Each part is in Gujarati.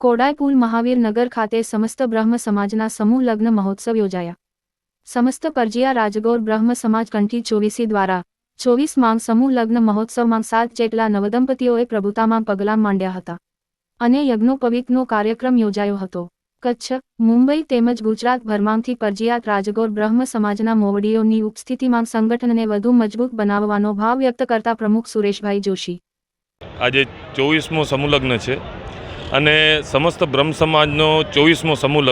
કોડાયપુલ મહાવીર નગર ખાતે સમસ્ત બ્રહ્મ સમાજના સમૂહ લગ્ન મહોત્સવ યોજાયા. સમસ્ત પરજીયા રાજગોર બ્રહ્મ સમાજ કંઠી ચોવીસી દ્વારા ચોવીસ માંગ સમૂહ લગ્ન મહોત્સવમાં સાત જેટલા નવદંપતીઓએ પ્રભુતામાં પગલાં માંડ્યા હતા. અને યજ્ઞોપવિતનો કાર્યક્રમ યોજાયો હતો. કચ્છ, મુંબઈ તેમજ ગુજરાતભરમાંથી પરજીયાત રાજગોર બ્રહ્મ સમાજના મોવડીઓની ઉપસ્થિતિમાં સંગઠનને વધુ મજબૂત બનાવવાનો ભાવ વ્યક્ત કરતા પ્રમુખ સુરેશભાઈ જોશી. આજે ચોવીસમું સમૂહ લગ્ન છે. અને સમસ્ત બ્રહ્મ સમાજનો ચોવીસમો સમૂહ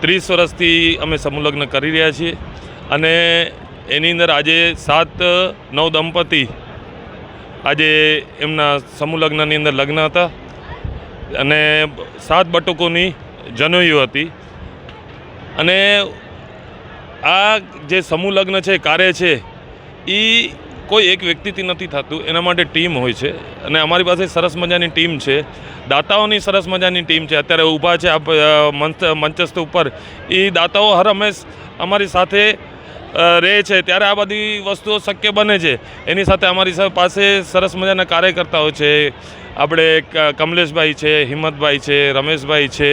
ત્રીસ વર્ષથી અમે સમૂહ કરી રહ્યા છીએ અને એની અંદર આજે સાત, નવ દંપતી આજે એમના સમૂહ લગ્નની અંદર લગ્ન હતા અને સાત બટુકોની જનોઈઓ હતી. અને આ જે સમૂહ લગ્ન છે, કાર્ય છે એ કોઈ એક વ્યક્તિથી નથી થતું, એના માટે ટીમ હોય છે. અને અમારી પાસે સરસ મજાની ટીમ છે. દાતાઓની સરસ મજાની ટીમ છે. અત્યારે ઊભા છે મંચ, મંચસ્થ ઉપર. એ દાતાઓ હર હંમેશ અમારી સાથે રહે છે. ત્યારે આ બધી વસ્તુઓ શક્ય બને છે. એની સાથે અમારી પાસે સરસ મજાના કાર્યકર્તાઓ છે. આપણે કમલેશભાઈ છે, હિંમતભાઈ છે, રમેશભાઈ છે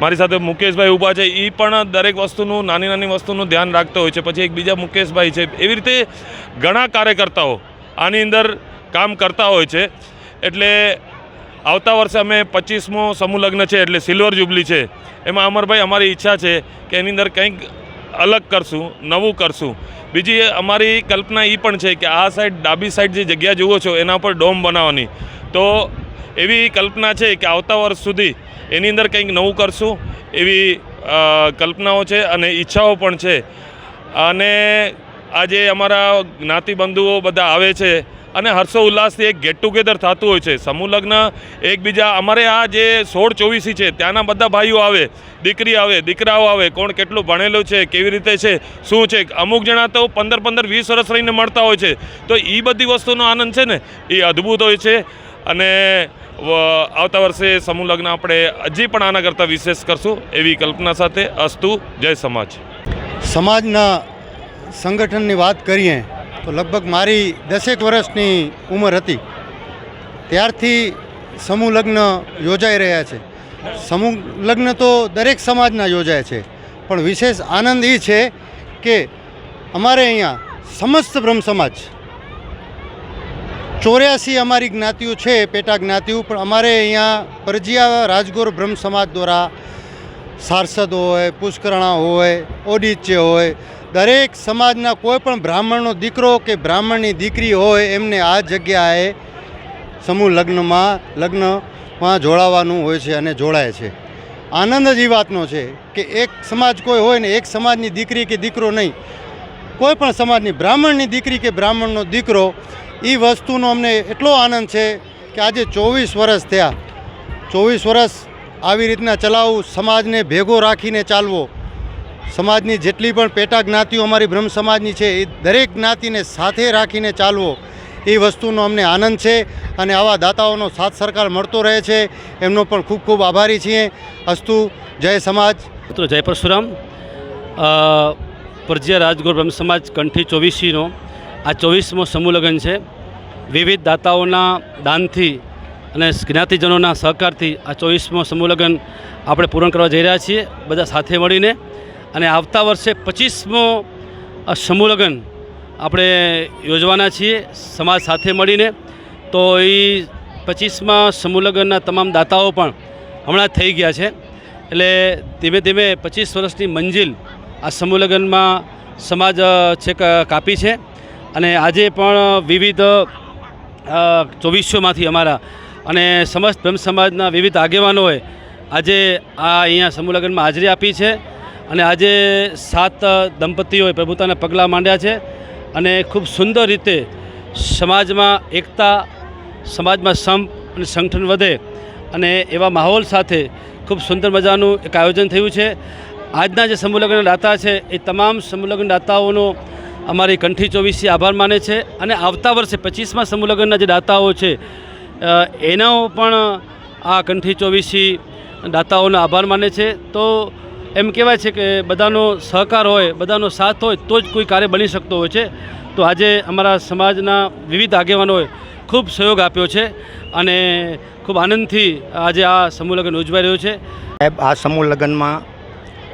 મારી સાથે મુકેશભાઈ ઊભા છે. એ પણ દરેક વસ્તુનું, નાની નાની વસ્તુનું ધ્યાન રાખતો હોય છે. પછી એક બીજા મુકેશભાઈ છે. એવી રીતે ઘણા કાર્યકર્તાઓ આની અંદર કામ કરતા હોય છે. એટલે આવતા વર્ષે અમે પચીસમો સમૂહ લગ્ન છે, એટલે સિલ્વર જ્યુબલી છે. એમાં અમરભાઈ અમારી ઈચ્છા છે કે એની અંદર કંઈક અલગ કરશું, નવું કરશું. બીજી અમારી કલ્પના એ પણ છે કે આ સાઈડ, ડાબી સાઈડ જે જગ્યા જુઓ છો, એના પર ડોમ બનાવવાની. તો એવી કલ્પના છે કે આવતા વર્ષ સુધી એની અંદર કંઈક નવું કરશું એવી કલ્પનાઓ છે અને ઈચ્છાઓ પણ છે. અને આજે અમારા જ્ઞાતિબંધુઓ બધા આવે છે અને હર્ષો ઉલ્લાસથી એક ગેટ ટુગેધર થતું હોય છે. સમૂહ લગ્ન એકબીજા, અમારે આ જે સોળ ચોવીસી છે ત્યાંના બધા ભાઈઓ આવે, દીકરી આવે, દીકરાઓ આવે, કોણ કેટલું ભણેલું છે, કેવી રીતે છે, શું છે, અમુક જણા તો પંદર પંદર વીસ વર્ષ રહીને મળતા હોય છે. તો એ બધી વસ્તુનો આનંદ છે ને? એ અદ્ભુત હોય છે. અને આવતા વર્ષે સમૂહ લગ્ન આપણે હજી પણ આના કરતાં વિશેષ કરશું એવી કલ્પના સાથે અસ્તુ, જય સમાજ. સમાજના સંગઠનની વાત કરીએ, તો લગભગ મારી દસેક વર્ષની ઉંમર હતી. ત્યારથી સમૂહ લગ્ન યોજાઈ રહ્યા છે. સમૂહ લગ્ન તો દરેક સમાજના યોજાય છે. પણ વિશેષ આનંદ એ છે કે અમારે અહીંયા સમસ્ત બ્રહ્મ સમાજ ચોર્યાસી અમારી જ્ઞાતિઓ છે, પેટા જ્ઞાતિઓ, પણ અમારે અહીંયા પરજીયા રાજગોર બ્રહ્મ સમાજ દ્વારા સારસદ હોય, પુષ્કરણા હોય ઓડિચ્ય હોય, દરેક સમાજના કોઈ પણ બ્રાહ્મણનો દીકરો કે બ્રાહ્મણની દીકરી હોય, એમને આ જગ્યાએ સમૂહ લગ્નમાં લગ્નમાં જોડાવાનું હોય છે અને જોડાય છે. આનંદ જ એ વાતનો છે કે એક સમાજ કોઈ હોય ને એક સમાજની દીકરી કે દીકરો નહીં. કોઈ પણ સમાજની બ્રાહ્મણની દીકરી કે બ્રાહ્મણનો દીકરો એ વસ્તુનો અમને એટલો આનંદ છે કે આજે ચોવીસ વર્ષ થયા. ચોવીસ વર્ષ આવી રીતના ચલાવવું, સમાજને ભેગો રાખીને ચાલવો. સમાજની જેટલી પણ પેટા જ્ઞાતિઓ અમારી બ્રહ્મ સમાજની છે, એ દરેક જ્ઞાતિને સાથે રાખીને ચાલવો. એ વસ્તુનો અમને આનંદ છે અને આવા દાતાઓનો સાથ સરકાર મળતો રહે છે. એમનો પણ ખૂબ ખૂબ આભારી છીએ. અસ્તુ, જય સમાજ. મિત્રો, જય પરશુરામ. પરજીયા રાજગોર બ્રહ્મ સમાજ કંઠી ચોવીસીનો આ ચોવીસમો સમૂહ લગ્ન છે. વિવિધ દાતાઓના દાનથી અને જ્ઞાતિજનોના સહકારથી આ ચોવીસમો સમૂહ લગ્ન આપણે પૂર્ણ કરવા જઈ રહ્યા છીએ, બધા સાથે મળીને. અને આવતા વર્ષે પચીસમો સમૂહ લગ્ન આપણે યોજવાના છીએ, સમાજ સાથે મળીને. તો એ પચીસમાં સમૂહ લગ્નના તમામ દાતાઓ પણ હમણાં થઈ ગયા છે. એટલે ધીમે ધીમે પચીસ વર્ષની મંજિલ આ સમૂહ લગ્નમાં સમાજ છે કાપી છે. અને આજે પણ વિવિધ ચોવીસોમાંથી અમારા અને સમસ્ત બ્રહ્મ સમાજના વિવિધ આગેવાનોએ આજે આ અહીંયા સમૂહ લગ્નમાં હાજરી આપી છે અને આજે સાત દંપતીઓએ પ્રભુતાના પગલાં માંડ્યા છે અને ખૂબ સુંદર રીતે સમાજમાં એકતા, સમાજમાં સંપ અને સંગઠન વધે અને એવા માહોલ સાથે ખૂબ સુંદર મજાનું એક આયોજન થયું છે. આજના જે સમૂહ લગ્ન દાતા છે એ તમામ સમૂહ દાતાઓનો અમારી કંઠી ચોવીસી આભાર માને છે અને આવતા વર્ષે પચીસમાં સમૂહલગ્નના જે દાતાઓ છે એનાઓ પણ આ કંઠી ચોવીસી દાતાઓનો આભાર માને છે. તો એમ કહેવાય છે કે બધાનો સહકાર હોય, બધાનો સાથ હોય તો જ કોઈ કાર્ય બની શકતો હોય છે. તો આજે અમારા સમાજના વિવિધ આગેવાનોએ ખૂબ સહયોગ આપ્યો છે અને ખૂબ આનંદથી આજે આ સમૂહ લગ્ન ઉજવાઈ રહ્યું છે. આ સમૂહ લગ્નમાં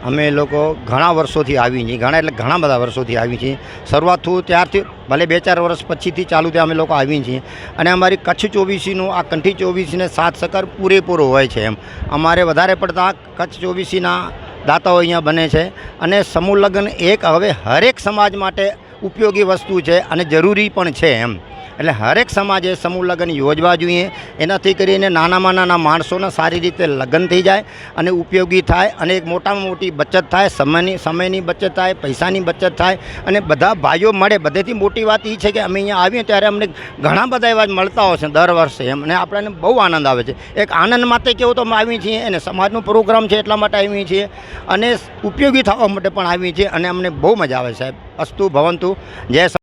અમે લોકો ઘણા વર્ષોથી આવી છીએ. ઘણા એટલે ઘણા બધા વર્ષોથી આવી છીએ. શરૂઆત થયું ત્યારથી, ભલે બે ચાર વર્ષ પછીથી ચાલુ ત્યાં અમે લોકો આવી છીએ. અને અમારી કચ્છ ચોવીસીનું, આ કંઠી ચોવીસીને સાત સકર પૂરેપૂરો હોય છે એમ. અમારે વધારે પડતા કચ્છ ચોવીસીના દાતાઓ અહીંયા બને છે. અને સમૂહ લગ્ન એક હવે હરેક સમાજ માટે ઉપયોગી વસ્તુ છે અને જરૂરી પણ છે એમ. એટલે હરેક સમાજે સમૂહ લગ્ન યોજવા જોઈએ. એનાથી કરીને નાનામાં નાના માણસોને સારી રીતે લગ્ન થઈ જાય અને ઉપયોગી થાય અને એક મોટામાં મોટી બચત થાય, સમયની સમયની બચત થાય, પૈસાની બચત થાય અને બધા ભાઈઓ મળે. બધેથી મોટી વાત એ છે કે અમે અહીંયા આવીએ ત્યારે અમને ઘણા બધા એવા મળતા હોય છે દર વર્ષે એમ. અને આપણને બહુ આનંદ આવે છે. એક આનંદ માટે કેવું તો અમે આવીએ છીએ અને સમાજનો પ્રોગ્રામ છે એટલા માટે આવીએ છીએ અને ઉપયોગી થવા માટે પણ આવીએ છીએ અને અમને બહુ મજા આવે સાહેબ. અસ્તુ ભવંતુ. જય